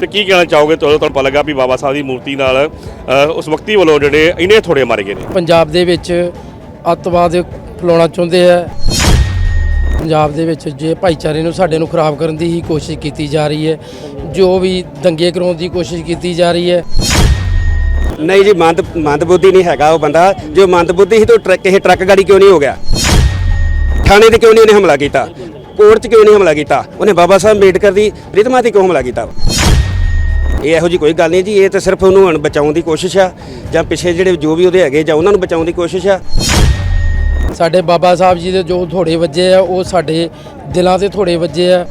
ਤੇ ਕੀ ਕਹਿਣਾ ਚਾਹੋਗੇ? ਤੁਹਾਨੂੰ ਤੁਹਾਨੂੰ ਪਤਾ ਲੱਗਾ ਵੀ ਬਾਬਾ ਸਾਹਿਬ ਦੀ ਮੂਰਤੀ ਨਾਲ ਉਸ ਵਕਤੀ ਵੱਲੋਂ ਜਿਹੜੇ ਇਹਨੇ ਥੋੜੇ ਮਾਰੇ ਗਏ ਨੇ। ਪੰਜਾਬ ਦੇ ਵਿੱਚ ਅੱਤਵਾਦ ਫੈਲਾਉਣਾ ਚਾਹੁੰਦੇ ਆ। ਪੰਜਾਬ ਦੇ ਵਿੱਚ ਜੇ ਭਾਈਚਾਰੇ ਨੂੰ ਸਾਡੇ ਨੂੰ ਖਰਾਬ ਕਰਨ ਦੀ ਹੀ ਕੋਸ਼ਿਸ਼ ਕੀਤੀ ਜਾ ਰਹੀ ਹੈ ਜੋ ਵੀ ਦੰਗੇ ਕਰਾਉਣ ਦੀ ਕੋਸ਼ਿਸ਼ ਕੀਤੀ ਜਾ ਰਹੀ ਹੈ। ਨਹੀਂ ਜੀ ਮੰਦ ਮੰਦਬੁੱਧੀ ਨਹੀਂ ਹੈਗਾ ਉਹ ਬੰਦਾ। ਜੋ ਮੰਦਬੁੱਧੀ ਸੀ ਤਾਂ ਉਹ ਟਰੱਕ ਇਹ ਟਰੱਕ ਗਾੜੀ ਕਿਉਂ ਨਹੀਂ ਹੋ ਗਿਆ? ਥਾਣੇ ਤੇ ਕਿਉਂ ਨਹੀਂ ਉਹਨੇ ਹਮਲਾ ਕੀਤਾ? ਕੋਰਟ 'ਚ ਕਿਉਂ ਨਹੀਂ ਹਮਲਾ ਕੀਤਾ? ਉਹਨੇ ਬਾਬਾ ਸਾਹਿਬ ਅੰਬੇਡਕਰ ਦੀ ਪ੍ਰੀਤਮਾ ਤੇ ਕਿਉਂ ਹਮਲਾ ਕੀਤਾ? ਇਹ ਇਹੋ ਜੀ ਕੋਈ ਗੱਲ ਨਹੀਂ ਜੀ ਇਹ ਤਾਂ ਸਿਰਫ ਉਹਨੂੰ ਹੁਣ ਬਚਾਉਣ ਦੀ ਕੋਸ਼ਿਸ਼ ਆ ਜਾਂ ਪਿੱਛੇ ਜਿਹੜੇ ਜੋ ਵੀ ਉਹਦੇ ਹੈਗੇ ਜਾਂ ਉਹਨਾਂ ਨੂੰ ਬਚਾਉਣ ਦੀ ਕੋਸ਼ਿਸ਼ ਆ। ਸਾਡੇ ਬਾਬਾ ਸਾਹਿਬ ਜੀ ਦੇ ਜੋ ਥੋੜੇ ਵੱਜੇ ਆ ਉਹ ਸਾਡੇ ਦਿਲਾਂ ਤੇ ਥੋੜੇ ਵੱਜੇ ਆ।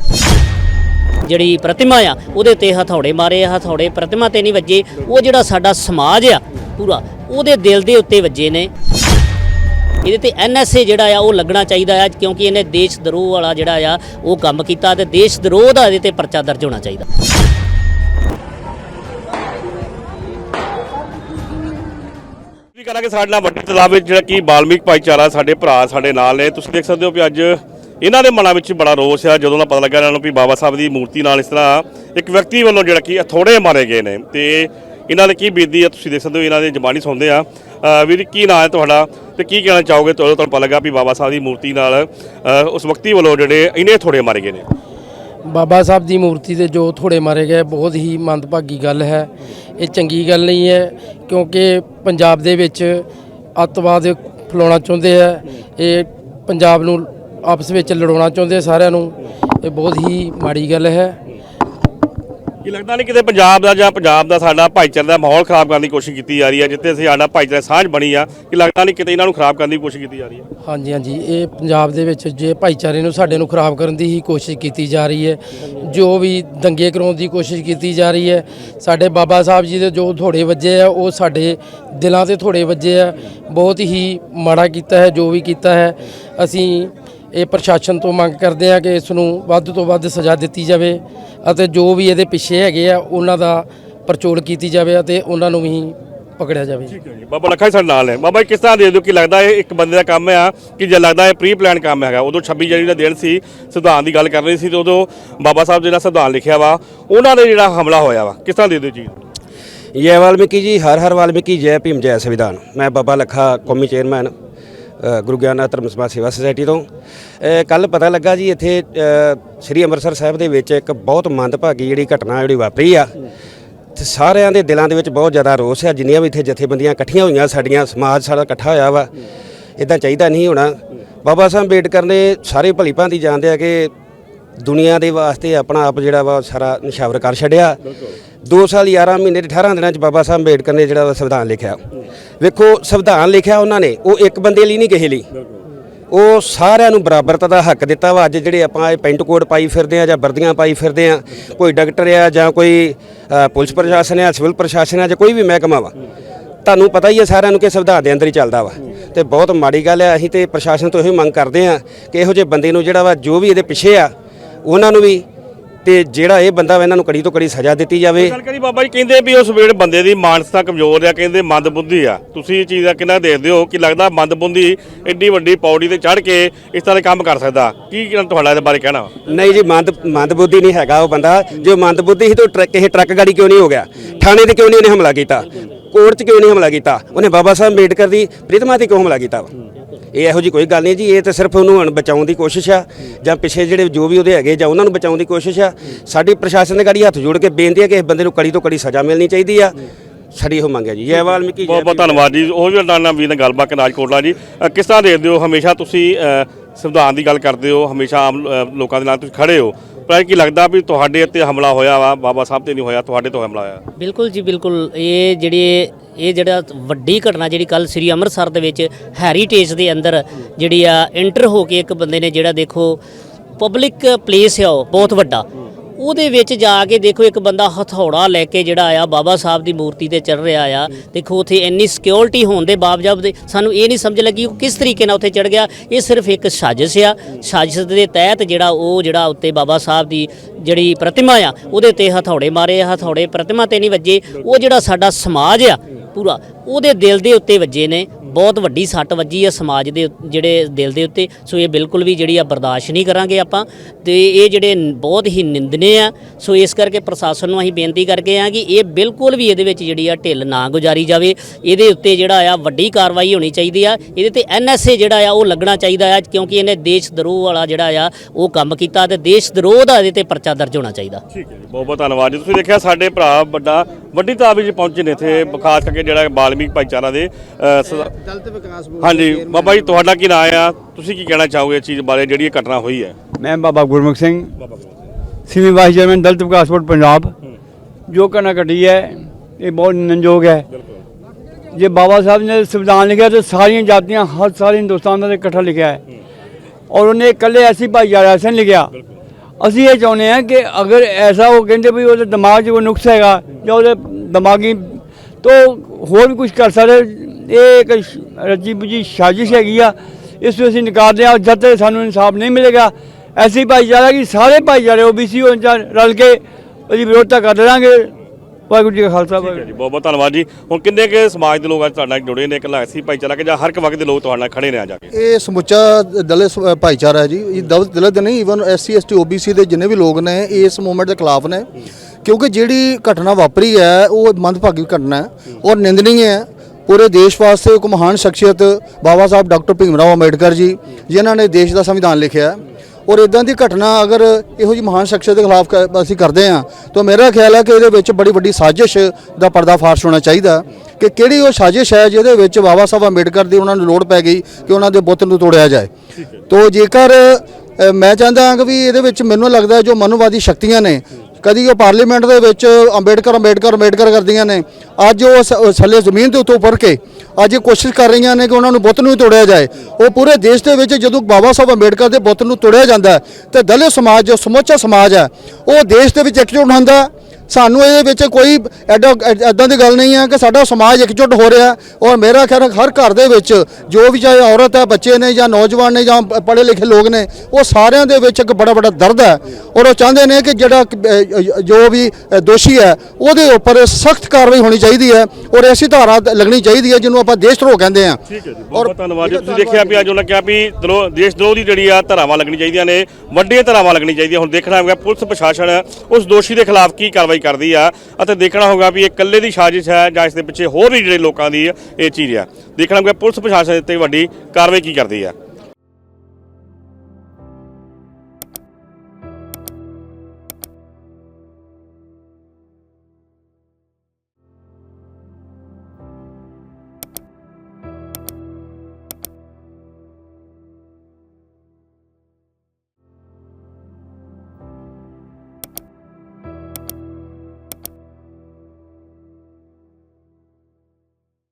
ਜਿਹੜੀ ਪ੍ਰਤਿਮਾ ਆ ਉਹਦੇ ਤੇ ਹਥੌੜੇ ਮਾਰੇ ਆ ਹਥੌੜੇ ਪ੍ਰਤਿਮਾ ਤੇ ਨਹੀਂ ਵੱਜੇ ਉਹ ਜਿਹੜਾ ਸਾਡਾ ਸਮਾਜ ਆ ਪੂਰਾ ਉਹਦੇ ਦਿਲ ਦੇ ਉੱਤੇ ਵੱਜੇ ਨੇ। ਇਹਦੇ ਤੇ ਐਨਐਸਏ ਜਿਹੜਾ ਆ ਉਹ ਲੱਗਣਾ ਚਾਹੀਦਾ ਆ ਕਿਉਂਕਿ ਇਹਨੇ ਦੇਸ਼ ਦਰੋਹ ਵਾਲਾ ਜਿਹੜਾ ਆ ਉਹ ਕੰਮ ਕੀਤਾ ਤੇ ਦੇਸ਼ ਦਰੋਹ ਦਾ ਇਹਦੇ ਤੇ ਪਰਚਾ ਦਰਜ ਹੋਣਾ ਚਾਹੀਦਾ। ਵੀ ਕਰਾਂਗੇ? ਸਾਡੇ ਨਾਲ ਵੱਡੀ ਤਲਾਬ ਵਿੱਚ ਜਿਹੜਾ ਕਿ ਬਾਲਮੀਕ ਭਾਈਚਾਰਾ ਸਾਡੇ ਭਰਾ ਸਾਡੇ ਨਾਲ ਨੇ। ਤੁਸੀਂ ਦੇਖ ਸਕਦੇ ਹੋ ਵੀ ਅੱਜ ਇਹਨਾਂ ਦੇ ਮਨਾਂ ਵਿੱਚ ਬੜਾ ਰੋਸ ਆ। ਜਦੋਂ ਦਾ ਪਤਾ ਲੱਗਾ ਇਹਨਾਂ ਨੂੰ ਵੀ ਬਾਬਾ ਸਾਹਿਬ ਦੀ ਮੂਰਤੀ ਨਾਲ ਇਸ ਤਰ੍ਹਾਂ ਇੱਕ ਵਿਅਕਤੀ ਵੱਲੋਂ ਜਿਹੜਾ ਕਿ ਹਥੌੜੇ ਮਾਰੇ ਗਏ ਨੇ। ਤੇ ਇਹਨਾਂ ਦੇ ਕੀ ਬੀਤੀ ਆ ਤੁਸੀਂ ਦੇਖ ਸਕਦੇ ਹੋ ਇਹਨਾਂ ਦੇ ਜ਼ਬਾਨੀ ਸੁਣਦੇ ਆ। ਅ, ਵੀਰ ਕੀ ਨਾਂ ਹੈ ਤੁਹਾਡਾ ਤੇ ਕੀ ਕਹਿਣਾ ਚਾਹੋਗੇ? ਤੁਹਾਨੂੰ ਤੁਹਾਨੂੰ ਪਤਾ ਲੱਗਾ ਵੀ ਬਾਬਾ ਸਾਹਿਬ ਦੀ ਮੂਰਤੀ ਨਾਲ ਉਸ ਵਿਅਕਤੀ ਵੱਲੋਂ ਜਿਹੜੇ ਇਹਨੇ ਥੋੜੇ ਮਾਰੇ ਗਏ ਨੇ। ਬਾਬਾ ਸਾਹਿਬ ਦੀ ਮੂਰਤੀ ਤੇ ਜੋ ਥੋੜੇ ਮਾਰੇ ਗਏ, ਬਹੁਤ ਹੀ ਮੰਦਭਾਗੀ ਗੱਲ ਹੈ। ਇਹ ਚੰਗੀ ਗੱਲ ਨਹੀਂ ਹੈ, ਕਿਉਂਕਿ ਪੰਜਾਬ ਦੇ ਵਿੱਚ ਅੱਤਵਾਦ ਫੈਲਾਉਣਾ ਚਾਹੁੰਦੇ ਆ ਇਹ ਪੰਜਾਬ ਨੂੰ ਆਪਸ ਵਿੱਚ ਲੜਾਉਣਾ ਚਾਹੁੰਦੇ ਸਾਰਿਆਂ ਨੂੰ। ਇਹ ਬਹੁਤ ਹੀ ਮਾੜੀ ਗੱਲ ਹੈ। ਕੀ ਲੱਗਦਾ ਨਹੀਂ ਕਿਤੇ ਪੰਜਾਬ ਦਾ ਜਾਂ ਪੰਜਾਬ ਦਾ ਸਾਡਾ ਭਾਈਚਾਰੇ ਦਾ ਮਾਹੌਲ ਖਰਾਬ ਕਰਨ ਦੀ ਕੋਸ਼ਿਸ਼ ਕੀਤੀ ਜਾ ਰਹੀ ਹੈ, ਜਿੱਥੇ ਅਸੀਂ ਸਾਡਾ ਭਾਈਚਾਰਾ ਸਾਂਝ ਬਣੀ ਆ, ਕਿ ਲੱਗਦਾ ਨਹੀਂ ਕਿਤੇ ਇਹਨਾਂ ਨੂੰ ਖਰਾਬ ਕਰਨ ਦੀ ਕੋਸ਼ਿਸ਼ ਕੀਤੀ ਜਾ ਰਹੀ ਹੈ? ਹਾਂਜੀ ਹਾਂਜੀ। ਇਹ ਪੰਜਾਬ ਦੇ ਵਿੱਚ ਜੇ ਭਾਈਚਾਰੇ ਨੂੰ ਸਾਡੇ ਨੂੰ ਖਰਾਬ ਕਰਨ ਦੀ ਹੀ ਕੋਸ਼ਿਸ਼ ਕੀਤੀ ਜਾ ਰਹੀ ਹੈ, ਜੋ ਵੀ ਦੰਗੇ ਕਰਾਉਣ ਦੀ ਕੋਸ਼ਿਸ਼ ਕੀਤੀ ਜਾ ਰਹੀ ਹੈ, ਸਾਡੇ ਬਾਬਾ ਸਾਹਿਬ ਜੀ ਦੇ ਜੋ ਥੋੜੇ ਵੱਜੇ ਆ, ਉਹ ਸਾਡੇ ਦਿਲਾਂ ਤੇ ਥੋੜੇ ਵੱਜੇ ਆ। ਬਹੁਤ ਹੀ ਮਾੜਾ ਕੀਤਾ ਹੈ, ਜੋ ਵੀ ਕੀਤਾ ਹੈ। ਅਸੀਂ ਇਹ ਪ੍ਰਸ਼ਾਸਨ ਤੋਂ ਮੰਗ ਕਰਦੇ ਆ ਕਿ ਇਸ ਨੂੰ ਵੱਧ ਤੋਂ ਵੱਧ ਸਜ਼ਾ ਦਿੱਤੀ ਜਾਵੇ ਅਤੇ ਜੋ ਵੀ ਇਹਦੇ ਪਿੱਛੇ ਹੈਗੇ ਆ ਉਹਨਾਂ ਦਾ ਪਰਚੋਲ ਕੀਤੀ ਜਾਵੇ ਅਤੇ ਉਹਨਾਂ ਨੂੰ ਵੀ ਪਕੜਿਆ ਜਾਵੇ। ਬਾਬਾ ਲੱਖਾ ਜੀ ਸਾਡੇ ਨਾਲ ਹੈ ਬਾਬਾ ਜੀ ਕਿਸ ਤਰ੍ਹਾਂ ਦੇ ਦਿਓ ਕਿ ਲੱਗਦਾ ਇਹ ਇੱਕ ਬੰਦੇ ਦਾ ਕੰਮ ਆ ਕਿ ਜੇ ਲੱਗਦਾ ਇਹ ਪ੍ਰੀ ਪਲਾਨ ਕੰਮ ਹੈਗਾ? ਉਦੋਂ 26 ਜਨਵਰੀ ਦਾ ਦਿਨ ਸੀ ਸੰਵਿਧਾਨ ਦੀ ਗੱਲ ਕਰ ਰਹੇ ਸੀ ਤੇ ਉਦੋਂ ਬਾਬਾ ਸਾਹਿਬ ਜਿਹੜਾ ਸੰਵਿਧਾਨ ਲਿਖਿਆ ਵਾ ਉਹਨਾਂ ਦੇ ਜਿਹੜਾ ਹਮਲਾ ਹੋਇਆ ਵਾ ਕਿਸ ਤਰ੍ਹਾਂ ਦੇ ਦਿਓ ਜੀ? ਜੈ ਵਾਲਮੀਕੀ ਜੀ ਹਰ ਹਰ ਵਾਲਮੀਕੀ ਜੈ ਭੀਮ ਜੈ ਸੰਵਿਧਾਨ। ਮੈਂ ਬਾਬਾ ਲੱਖਾ ਕੌਮੀ ਚੇਅਰਮੈਨ। ਗੁਰੂ ਗਿਆਨਨਾਥ ਧਰਮ ਸਮਾਜ ਸੇਵਾ ਸੁਸਾਇਟੀ ਤੋਂ। ਕੱਲ ਪਤਾ ਲੱਗਾ ਜੀ ਇੱਥੇ ਸ੍ਰੀ ਅੰਮ੍ਰਿਤਸਰ ਸਾਹਿਬ ਦੇ ਵਿੱਚ ਇੱਕ ਬਹੁਤ ਮੰਦਭਾਗੀ ਜਿਹੜੀ ਘਟਨਾ ਜਿਹੜੀ ਵਾਪਰੀ ਆ। ਤੇ ਸਾਰਿਆਂ ਦੇ ਦਿਲਾਂ ਦੇ ਵਿੱਚ ਬਹੁਤ ਜ਼ਿਆਦਾ ਰੋਸ ਹੈ ਜਿੰਨੀਆਂ ਵੀ ਇੱਥੇ ਜਥੇਬੰਦੀਆਂ ਇਕੱਠੀਆਂ ਹੋਈਆਂ ਸਾਡੀਆਂ ਸਮਾਜ ਸਾਡਾ ਇਕੱਠਾ ਹੋਇਆ ਵਾ। ਇਦਾਂ ਚਾਹੀਦਾ ਨਹੀਂ ਹੋਣਾ। ਬਾਬਾ ਸਾਹਿਬ ਅੰਬੇਡਕਰ ਨੇ ਸਾਰੇ ਭਲੀ ਭਾਂਤੀ ਜਾਣਦੇ ਆ ਕਿ ਦੁਨੀਆ ਦੇ ਵਾਸਤੇ ਆਪਣਾ ਆਪ ਜਿਹੜਾ ਵਾ ਸਾਰਾ ਨਿਸ਼ਾਵਰ ਕਰ ਛੱਡਿਆ। 2 ਸਾਲ 11 ਮਹੀਨੇ ਤੇ 18 ਦਿਨਾਂ ਚ ਬਾਬਾ ਸਾਹਿਬ ਅੰਬੇਡਕਰ ਨੇ ਜਿਹੜਾ ਸੰਵਿਧਾਨ ਲਿਖਿਆ। ਵੇਖੋ, ਸੰਵਿਧਾਨ ਲਿਖਿਆ ਉਹਨਾਂ ਨੇ, ਉਹ ਇੱਕ ਬੰਦੇ ਲਈ ਨਹੀਂ ਕਿਸੇ ਲਈ। ਉਹ ਸਾਰਿਆਂ ਨੂੰ ਬਰਾਬਰਤਾ ਦਾ ਹੱਕ ਦਿੱਤਾ ਵਾ, ਅੱਜ ਜਿਹੜੇ ਆਪਾਂ ਇਹ ਪੈਂਟ ਕੋਡ ਪਾਈ ਫਿਰਦੇ ਆ ਜਾਂ ਵਰਦੀਆਂ ਪਾਈ ਫਿਰਦੇ ਆ, ਕੋਈ ਡਾਕਟਰ ਆ ਜਾਂ ਕੋਈ ਪੁਲਿਸ ਪ੍ਰਸ਼ਾਸਨ ਆ, ਸਿਵਲ ਪ੍ਰਸ਼ਾਸਨ ਆ ਜਾਂ ਕੋਈ ਵੀ ਮਹਿਕਮਾ ਵਾ, ਤੁਹਾਨੂੰ ਪਤਾ ਹੀ ਹੈ ਸਾਰਿਆਂ ਨੂੰ ਕਿ ਸੰਵਿਧਾਨ ਦੇ ਅੰਦਰ ਹੀ ਚੱਲਦਾ ਵਾ। ਤੇ ਬਹੁਤ ਮਾੜੀ ਗੱਲ ਹੈ ਅਸੀਂ ਤੇ ਪ੍ਰਸ਼ਾਸਨ ਤੋਂ ਇਹੋ ਮੰਗ ਕਰਦੇ ਆ ਕਿ ਇਹੋ ਜਿਹੇ ਬੰਦੇ ਨੂੰ ਜਿਹੜਾ ਵਾ, ਜੋ ਵੀ ਇਹਦੇ ਪਿੱਛੇ ਆ, ਉਹਨਾਂ ਨੂੰ ਵੀ ਤੇ ਜਿਹੜਾ ਇਹ ਬੰਦਾ ਵਾ ਇਹਨਾਂ ਨੂੰ ਕੜੀ ਤੋਂ ਕੜੀ ਸਜ਼ਾ ਦਿੱਤੀ ਜਾਵੇ। ਗੱਲ ਕਰੀ ਬਾਬਾ ਜੀ ਕਹਿੰਦੇ ਵੀ ਉਸ ਵੇਲੇ ਬੰਦੇ ਦੀ ਮਾਨਸਤਾ ਕਮਜ਼ੋਰ ਆ ਕਹਿੰਦੇ ਮੰਦਬੁੱਧੀ ਆ। ਤੁਸੀਂ ਇਹ ਚੀਜ਼ ਦਾ ਕਿੰਨਾ ਦੇਖਦੇ ਹੋ ਕਿ ਲੱਗਦਾ ਮੰਦਬੁੱਧੀ ਐਡੀ ਵੱਡੀ ਪੌੜੀ ਤੇ ਚੜ੍ਹ ਕੇ ਇਸ ਤਰ੍ਹਾਂ ਦੇ ਕੰਮ ਕਰ ਸਕਦਾ। ਕੀ ਤੁਹਾਡਾ ਇਹਦੇ ਬਾਰੇ ਕਹਿਣਾ? ਨਹੀਂ ਜੀ ਮੰਦ ਮੰਦਬੁੱਧੀ ਨਹੀਂ ਹੈਗਾ ਉਹ ਬੰਦਾ। ਜੋ ਮੰਦਬੁੱਧੀ ਸੀ ਤਾਂ ਟਰੱਕ ਇਹ ਟਰੱਕ ਗਾੜੀ ਕਿਉਂ ਨਹੀਂ ਹੋ ਗਿਆ? ਥਾਣੇ ਤੇ ਕਿਉਂ ਨਹੀਂ ਉਹਨੇ ਹਮਲਾ ਕੀਤਾ? ਕੋਰਟ 'ਚ ਕਿਉਂ ਨਹੀਂ ਹਮਲਾ ਕੀਤਾ? ਉਹਨੇ ਬਾਬਾ ਸਾਹਿਬ ਅੰਬੇਡਕਰ ਦੀ ਪ੍ਰੀਤਮਾ ਤੇ ਕਿਉਂ ਹਮਲਾ ਕੀਤਾ? ਇਹ ਇਹੋ ਜੀ ਕੋਈ ਗੱਲ ਨਹੀਂ ਜੀ ਇਹ ਤਾਂ ਸਿਰਫ ਉਹਨੂੰ ਹੁਣ ਬਚਾਉਣ ਦੀ ਕੋਸ਼ਿਸ਼ ਆ ਜਾਂ ਪਿੱਛੇ ਜਿਹੜੇ ਜੋ ਵੀ ਉਹਦੇ ਹੈਗੇ ਜਾਂ ਉਹਨਾਂ ਨੂੰ ਬਚਾਉਣ ਦੀ ਕੋਸ਼ਿਸ਼ ਆ। ਸਾਡੀ ਪ੍ਰਸ਼ਾਸਨ ਦੇ ਗਾੜੀ ਹੱਥ ਜੋੜ ਕੇ ਬੇਨਤੀ ਹੈ ਕਿ ਇਸ ਬੰਦੇ ਨੂੰ ਕੜੀ ਤੋਂ ਕੜੀ ਸਜ਼ਾ ਮਿਲਣੀ ਚਾਹੀਦੀ ਆ। ਸਾਡੀ ਇਹੋ ਮੰਗ ਹੈ ਜੀ। ਜੈ ਵਾਲਮੀਕੀ ਜੈ ਬਹੁਤ ਬਹੁਤ ਧੰਨਵਾਦ ਜੀ। ਉਹ ਵੀ ਨਾਨਾ ਵੀਰ ਨਾਲ ਗੱਲਬਾਤ ਕਰਨ ਰਾਜਕੋਟਲਾ ਜੀ। ਕਿਸ ਤਰ੍ਹਾਂ ਦੇਖਦੇ ਹੋ? ਹਮੇਸ਼ਾ ਤੁਸੀਂ ਸੰਵਿਧਾਨ ਦੀ ਗੱਲ ਕਰਦੇ ਹੋ। ਹਮੇਸ਼ਾ ਆਮ ਲੋਕਾਂ ਦੇ ਨਾਲ ਤੁਸੀਂ ਖੜੇ ਹੋ। ਪਰ ਕੀ ਲੱਗਦਾ ਵੀ ਤੁਹਾਡੇ ਉੱਤੇ ਹਮਲਾ ਹੋਇਆ ਵਾ? ਬਾਬਾ ਸਾਹਿਬ ਤੇ ਨਹੀਂ ਹੋਇਆ ਤੁਹਾਡੇ ਤੋਂ ਹਮਲਾ ਹੋਇਆ? ਬਿਲਕੁਲ ਜੀ ਬਿਲਕੁਲ। ਇਹ ਜਿਹੜੀ ਇਹ ਜਿਹੜਾ ਵੱਡੀ ਘਟਨਾ ਜਿਹੜੀ ਕੱਲ ਸ੍ਰੀ ਅੰਮ੍ਰਿਤਸਰ ਦੇ ਵਿੱਚ ਹੈਰੀਟੇਜ ਦੇ ਅੰਦਰ ਜਿਹੜੀ ਆ ਐਂਟਰ ਹੋ ਕੇ ਇੱਕ ਬੰਦੇ ਨੇ ਜਿਹੜਾ ਦੇਖੋ ਪਬਲਿਕ ਪਲੇਸ ਆ ਉਹ, ਬਹੁਤ ਵੱਡਾ। ਉਹਦੇ ਵਿੱਚ ਜਾ ਕੇ ਦੇਖੋ ਇੱਕ ਬੰਦਾ ਹਥੌੜਾ ਲੈ ਕੇ ਜਿਹੜਾ ਆ ਬਾਬਾ ਸਾਹਿਬ ਦੀ ਮੂਰਤੀ ਤੇ ਚੜ ਰਿਹਾ ਆ। ਦੇਖੋ ਉਥੇ ਇੰਨੀ ਸਿਕਿਉਰਿਟੀ ਹੋਣ ਦੇ ਬਾਵਜੂਦ ਸਾਨੂੰ ਇਹ ਨਹੀਂ ਸਮਝ ਲੱਗੀ ਉਹ ਕਿਸ ਤਰੀਕੇ ਨਾਲ ਉੱਥੇ ਚੜ ਗਿਆ। ਇਹ ਸਿਰਫ ਇੱਕ ਸਾਜ਼ਿਸ਼ ਆ। ਸਾਜ਼ਿਸ਼ ਦੇ ਤਹਿਤ ਜਿਹੜਾ ਉਹ ਜਿਹੜਾ ਉੱਤੇ ਬਾਬਾ ਸਾਹਿਬ ਦੀ ਜਿਹੜੀ ਪ੍ਰਤਿਮਾ ਆ, ਉਹਦੇ ਤੇ ਹਥੌੜੇ ਮਾਰੇ, ਹਥੌੜੇ ਪ੍ਰਤਿਮਾ ਤੇ ਨਹੀਂ ਵੱਜੇ। ਉਹ ਜਿਹੜਾ ਸਾਡਾ ਸਮਾਜ ਆ ਪੂਰਾ ਉਹਦੇ ਦਿਲ ਦੇ ਉੱਤੇ ਵੱਜੇ ਨੇ, ਬਹੁਤ ਵੱਡੀ ਸੱਟ ਵੱਜੀ ਆ ਸਮਾਜ ਦੇ ਜਿਹੜੇ ਦਿਲ ਦੇ ਉੱਤੇ, ਸੋ ਇਹ ਬਿਲਕੁਲ ਵੀ ਜਿਹੜੀ ਆ ਬਰਦਾਸ਼ਤ ਨਹੀਂ ਕਰਾਂਗੇ ਆਪਾਂ, ਤੇ ਇਹ ਜਿਹੜੇ ਬਹੁਤ ਹੀ ਨਿੰਦਨੇ ਆ, ਸੋ ਇਸ ਕਰਕੇ ਪ੍ਰਸ਼ਾਸਨ ਨੂੰ ਅਸੀਂ ਬੇਨਤੀ ਕਰਕੇ ਆ ਕਿ ਇਹ ਬਿਲਕੁਲ ਵੀ ਇਹਦੇ ਵਿੱਚ ਜਿਹੜੀ ਆ ਢਿੱਲ ਨਾ ਗੁਜ਼ਾਰੀ ਜਾਵੇ, ਇਹਦੇ ਉੱਤੇ ਜਿਹੜਾ ਆ ਵੱਡੀ ਕਾਰਵਾਈ ਹੋਣੀ ਚਾਹੀਦੀ ਆ, ਇਹਦੇ ਤੇ ਐਨਐਸਏ ਜਿਹੜਾ ਆ ਉਹ ਲੱਗਣਾ ਚਾਹੀਦਾ ਆ, ਕਿਉਂਕਿ ਇਹਨੇ ਦੇਸ਼ ਦਰੋਹ ਵਾਲਾ ਜਿਹੜਾ ਆ, ਉਹ ਕੰਮ ਕੀਤਾ ਤੇ ਦੇਸ਼ ਦਰੋਹ ਦਾ ਇਹਦੇ ਤੇ ਪਰਚਾ ਦਰਜ ਹੋਣਾ ਚਾਹੀਦਾ। ਠੀਕ ਹੈ ਬਹੁਤ ਬਹੁਤ ਧੰਨਵਾਦ ਜੀ। ਤੁਸੀਂ ਦੇਖਿਆ ਸਾਡੇ ਭਰਾ ਵੱਡਾ, ਵੱਡੀ ਤਾਬੀ ਚ ਪਹੁੰਚੇ ਨੇ ਇੱਥੇ, ਖਾਸ ਕਰਕੇ ਜਿਹੜਾ ਬਾਲ ਬਾਲਮੀਕ ਭਾਈਚਾਰਾ ਦੇ ਦਲਿਤ ਵਿਕਾਸ ਹਾਂਜੀ ਬਾਬਾ ਜੀ ਤੁਹਾਡਾ ਕੀ ਨਾਮ ਆ? ਤੁਸੀਂ ਕੀ ਕਹਿਣਾ ਚਾਹੋਗੇ ਇਸ ਚੀਜ਼ ਬਾਰੇ ਜਿਹੜੀ ਇਹ ਘਟਨਾ ਹੋਈ ਹੈ? ਮੈਂ Baba Gurmukh Singh civil vice chairman Dalit Vikas board Punjab. ਜੋ ਘਟਨਾ ਘਟੀ ਹੈ ਇਹ ਬਹੁਤ ਨਿੰਦਣਯੋਗ ਹੈ। ਜੇ ਬਾਬਾ ਸਾਹਿਬ ਨੇ ਸੰਵਿਧਾਨ ਲਿਖਿਆ ਤੇ ਸਾਰੀਆਂ ਜਾਤੀਆਂ ਹਰ ਸਾਰੇ ਹਿੰਦੁਸਤਾਨ ਦਾ ਇਕੱਠਾ ਲਿਖਿਆ ਹੈ। ਔਰ ਉਹਨੇ ਇਕੱਲੇ ਐਸੀ ਭਾਈਚਾਰਾ ਐਸਾ ਨਹੀਂ ਲਿਖਿਆ। ਅਸੀਂ ਇਹ ਚਾਹੁੰਦੇ ਹਾਂ ਕਿ ਅਗਰ ਐਸਾ ਉਹ ਕਹਿੰਦੇ ਵੀ ਉਹਦੇ ਦਿਮਾਗ 'ਚ ਕੋਈ ਨੁਕਸ ਹੈਗਾ ਜਾਂ ਉਹਦੇ ਦਿਮਾਗੀ ਤੋਂ ਹੋਰ ਵੀ ਕੁਝ ਕਰ ਸਕਦੇ। ਇਹ ਇੱਕ ਰਚੀ ਬੁਝੀ ਸਾਜ਼ਿਸ਼ ਹੈਗੀ ਆ। ਇਸ ਨੂੰ ਅਸੀਂ ਨਕਾਰਦੇ ਹਾਂ। ਜਦ ਤੱਕ ਸਾਨੂੰ ਇਨਸਾਫ ਨਹੀਂ ਮਿਲੇਗਾ ਐਸੀ ਭਾਈਚਾਰਾ ਕਿ ਸਾਰੇ ਭਾਈਚਾਰੇ ਓਬੀਸੀ ਹੋਣ ਜਾਂ ਰਲ ਕੇ ਉਹਦੀ ਵਿਰੋਧਤਾ ਕਰ ਦੇਵਾਂਗੇ। ਵਾਹਿਗੁਰੂ ਜੀ ਕਾ ਖਾਲਸਾ ਠੀਕ ਹੈ ਵਾਹਿਗੁਰੂ ਜੀ ਬਹੁਤ ਬਹੁਤ ਧੰਨਵਾਦ ਜੀ। ਹੁਣ ਕਿੰਨੇ ਕੇ ਸਮਾਜ ਦੇ ਲੋਕ ਅੱਜ ਤੁਹਾਡੇ ਨਾਲ ਜੁੜੇ ਨੇ ਇਕੱਲਾ ਐਸੀ ਭਾਈਚਾਰਾ ਕਿ ਜਾਂ ਹਰ ਇੱਕ ਵਕਤ ਦੇ ਲੋਕ ਤੁਹਾਡੇ ਨਾਲ ਖੜੇ ਨੇ ਆ ਜਾ ਕੇ? ਇਹ ਸਮੁੱਚਾ ਦਲਿਤ ਭਾਈਚਾਰਾ ਹੈ ਜੀ। ਇਹ ਦਲਿਤ ਦਲਿਤ ਦੇ ਨਹੀਂ ਈਵਨ ਐਸਸੀ ਐਸਟੀ ਓਬੀਸੀ ਦੇ ਜਿੰਨੇ ਵੀ ਲੋਕ ਨੇ ਇਸ ਮੂਵਮੈਂਟ ਦੇ ਖਿਲਾਫ ਨੇ। ਕਿਉਂਕਿ ਜਿਹੜੀ ਘਟਨਾ ਵਾਪਰੀ ਹੈ, ਉਹ ਮੰਦਭਾਗੀ ਘਟਨਾ ਹੈ। ਔਰ ਨਿੰਦਨੀय ਹੈ। ਪੂਰੇ ਦੇਸ਼ ਵਾਸਤੇ ਇੱਕ ਮਹਾਨ ਸ਼ਖਸੀਅਤ ਬਾਬਾ ਸਾਹਿਬ ਡਾਕਟਰ ਭੀਮ ਰਾਓ ਅੰਬੇਡਕਰ ਜੀ, ਜਿਨ੍ਹਾਂ ਨੇ ਦੇਸ਼ ਦਾ ਸੰਵਿਧਾਨ ਲਿਖਿਆ ਔਰ ਇਦਾਂ ਦੀ ਘਟਨਾ ਅਗਰ ਇਹੋ ਜੀ ਮਹਾਨ ਸ਼ਖਸੀਅਤ ਦੇ ਖਿਲਾਫ ਕ- ਅਸੀਂ ਕਰਦੇ ਹਾਂ, ਤਾਂ ਮੇਰਾ ਖਿਆਲ ਹੈ ਕਿ ਇਹਦੇ ਵਿੱਚ ਬੜੀ ਵੱਡੀ ਸਾਜ਼ਿਸ਼ ਦਾ ਪਰਦਾਫਾਸ਼ ਹੋਣਾ ਚਾਹੀਦਾ ਕਿ ਕਿਹੜੀ ਉਹ ਸਾਜ਼ਿਸ਼ ਹੈ ਜਿਹਦੇ ਵਿੱਚ ਬਾਬਾ ਸਾਹਿਬ ਅੰਬੇਡਕਰ ਦੀ ਉਹਨਾਂ ਨੂੰ ਲੋੜ ਪੈ ਗਈ ਕਿ ਉਹਨਾਂ ਦੇ ਬੁੱਤ ਨੂੰ ਤੋੜਿਆ ਜਾਏ। ਤੋ ਜੇਕਰ ਮੈਂ ਚਾਹੁੰਦਾ ਹਾਂ ਕਿ ਵੀ ਇਹਦੇ ਵਿੱਚ ਮੈਨੂੰ ਲੱਗਦਾ ਜੋ ਮਨੁਵਾਦੀ ਸ਼ਕਤੀਆਂ ਨੇ ਕਦੀ ਉਹ ਪਾਰਲੀਮੈਂਟ ਦੇ ਵਿੱਚ ਅੰਬੇਡਕਰ ਅੰਬੇਡਕਰ ਅੰਬੇਡਕਰ ਕਰਦੀਆਂ ਨੇ। ਅੱਜ ਉਹ ਸ- ਥੱਲੇ ਜ਼ਮੀਨ ਦੇ ਉੱਤੇ ਉੱਪਰ ਕੇ ਅੱਜ ਇਹ ਕੋਸ਼ਿਸ਼ ਕਰ ਰਹੀਆਂ ਨੇ ਕਿ ਉਹਨਾਂ ਨੂੰ ਬੁੱਤ ਨੂੰ ਹੀ ਤੋੜਿਆ ਜਾਏ। ਉਹ ਪੂਰੇ ਦੇਸ਼ ਦੇ ਵਿੱਚ ਜਦੋਂ ਬਾਬਾ ਸਾਹਿਬ ਅੰਬੇਡਕਰ ਦੇ ਬੁੱਤ ਨੂੰ ਤੋੜਿਆ ਜਾਂਦਾ ਹੈ, ਤੇ ਦਲਿਤ ਸਮਾਜ ਜੋ ਸਮੁੱਚਾ ਸਮਾਜ ਹੈ ਉਹ ਦੇਸ਼ ਦੇ ਵਿੱਚ ਇਕਜੁੱਟ ਹੁੰਦਾ ਸਾਨੂੰ ਇਹਦੇ ਵਿੱਚ ਕੋਈ ਐਡਾ ਐਦਾਂ ਦੀ ਗੱਲ ਨਹੀਂ ਹੈ ਕਿ ਸਾਡਾ ਸਮਾਜ ਇਕਜੁੱਟ ਹੋ ਰਿਹਾ ਔਰ ਮੇਰਾ ਖਿਆਲ ਹਰ ਘਰ ਦੇ ਵਿੱਚ ਜੋ ਵੀ ਚਾਹੇ ਔਰਤ ਹੈ ਬੱਚੇ ਨੇ ਜਾਂ ਨੌਜਵਾਨ ਨੇ ਜਾਂ ਪੜ੍ਹੇ ਲਿਖੇ ਲੋਕ ਨੇ ਉਹ ਸਾਰਿਆਂ ਦੇ ਵਿੱਚ ਇੱਕ ਬੜਾ ਬੜਾ ਦਰਦ ਹੈ। ਔਰ ਉਹ ਚਾਹੁੰਦੇ ਨੇ ਕਿ ਜਿਹੜਾ ਜੋ ਵੀ ਦੋਸ਼ੀ ਹੈ ਉਹਦੇ ਉੱਪਰ ਸਖਤ ਕਾਰਵਾਈ ਹੋਣੀ ਚਾਹੀਦੀ ਹੈ ਔਰ ਐਸੀ ਧਾਰਾ ਲੱਗਣੀ ਚਾਹੀਦੀ ਹੈ ਜਿਹਨੂੰ ਆਪਾਂ ਦੇਸ਼ ਧਰੋਹ ਕਹਿੰਦੇ ਹਾਂ। ਠੀਕ ਹੈ ਜੀ ਬਹੁਤ ਧੰਨਵਾਦ ਜੀ। ਤੁਸੀਂ ਦੇਖਿਆ ਵੀ ਅੱਜ ਉਹਨਾਂ ਕਿਹਾ ਵੀ ਦੇਸ਼ ਦਰੋਹ ਦੀ ਜਿਹੜੀ ਆ ਧਾਰਾਵਾਂ ਲੱਗਣੀ ਚਾਹੀਦੀਆਂ ਨੇ ਵੱਡੀਆਂ ਧਾਰਾਵਾਂ ਲੱਗਣੀ ਚਾਹੀਦੀਆਂ। ਹੁਣ ਦੇਖਣਾ ਹੋਵੇਗਾ ਪੁਲਿਸ ਪ੍ਰਸ਼ਾਸਨ ਉਸ ਦੋਸ਼ੀ ਦੇ ਖਿਲਾਫ ਕੀ ਕਾਰਵਾਈ ਕਰਦੀ ਆ ਅਤੇ ਦੇਖਣਾ ਹੋਗਾ ਵੀ ਇਹ ਇਕੱਲੇ ਦੀ ਸਾਜ਼ਿਸ਼ ਹੈ ਜਾਂ ਇਸ ਦੇ ਪਿੱਛੇ ਹੋਰ ਵੀ ਜਿਹੜੇ ਲੋਕਾਂ ਦੀ ਇਹ ਚੀਜ਼ ਆ। ਦੇਖਣਾ ਹੋਵੇਗਾ ਪੁਲਿਸ ਪ੍ਰਸ਼ਾਸਨ ਤੇ ਵੱਡੀ ਕਾਰਵਾਈ ਕੀ ਕਰਦੀ ਆ।